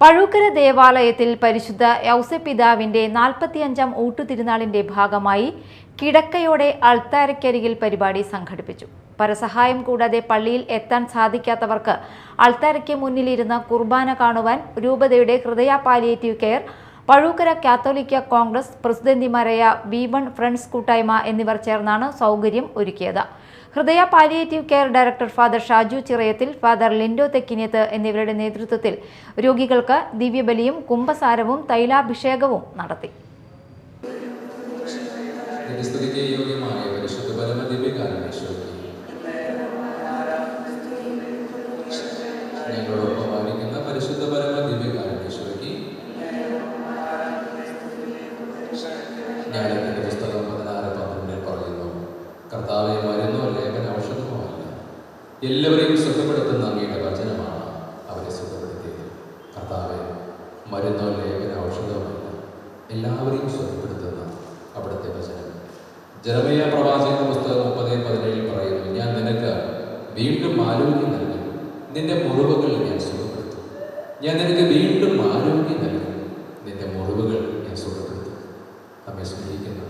പഴൂക്കര ദേവാലയത്തിൽ പരിശുദ്ധ യൗസപിതാവിന്റെ നാൽപ്പത്തിയഞ്ചാം ഊട്ടുതിരുനാളിന്റെ ഭാഗമായി കിടക്കയോടെ അൾത്താരക്കരികിൽ പരിപാടി സംഘടിപ്പിച്ചു. പരസഹായം കൂടാതെ പള്ളിയിൽ എത്താൻ സാധിക്കാത്തവർക്ക് അൾത്താരയ്ക്ക് മുന്നിലിരുന്ന കുർബാന കാണുവാൻ രൂപതയുടെ ഹൃദയ പാലിയേറ്റീവ് കെയർ പഴൂക്കര കാത്തോലിക്ക കോൺഗ്രസ് പ്രസിഡന്റിമാരായ വി വൺ ഫ്രണ്ട്സ് കൂട്ടായ്മ എന്നിവർ ചേർന്നാണ് സൗകര്യം ഒരുക്കിയത്. Hridaya palliative care director father Shaju Chirayathil father Lindo Thekkiniyath എന്നിവരുടെ നേതൃത്വത്തിൽ രോഗികൾക്ക് ദിവ്യബലിയും കുംഭസാരവും തൈലാഭിഷേകവും നടത്തി. യോഗ്യമായ ഞങ്ങളോടൊപ്പം പരിശുദ്ധ പരമദിവ്യകാരണേശ്വരി ഞാൻ എന്റെ പുസ്തകം പതിനാറ് പന്ത്രണ്ടിൽ പറയുന്നു. കർത്താവെ എല്ലാവരെയും സുഖപ്പെടുത്തുന്ന അങ്ങയുടെ വചനമാണ് അവരെ സുഖപ്പെടുത്തിയത്. കർത്താവ് മരുന്നോ ലേഖന ഔഷധവുമല്ല എല്ലാവരെയും സുഖപ്പെടുത്തുന്ന അവിടുത്തെ വചനം. ജനമയ പ്രവാചക പുസ്തകം മുപ്പത് പതിനേഴിൽ പറയുന്നു ഞാൻ നിനക്ക് വീണ്ടും ആരോഗ്യം നൽകി. നിന്റെ മുറിവുകൾ ഞാൻ സുഖപ്പെടുത്തും. ഞാൻ നിനക്ക് വീണ്ടും ആരോഗ്യം നൽകി. നിന്റെ മുറിവുകൾ ഞാൻ സുഖപ്പെടുത്തും. നമ്മെ സ്നേഹിക്കുന്ന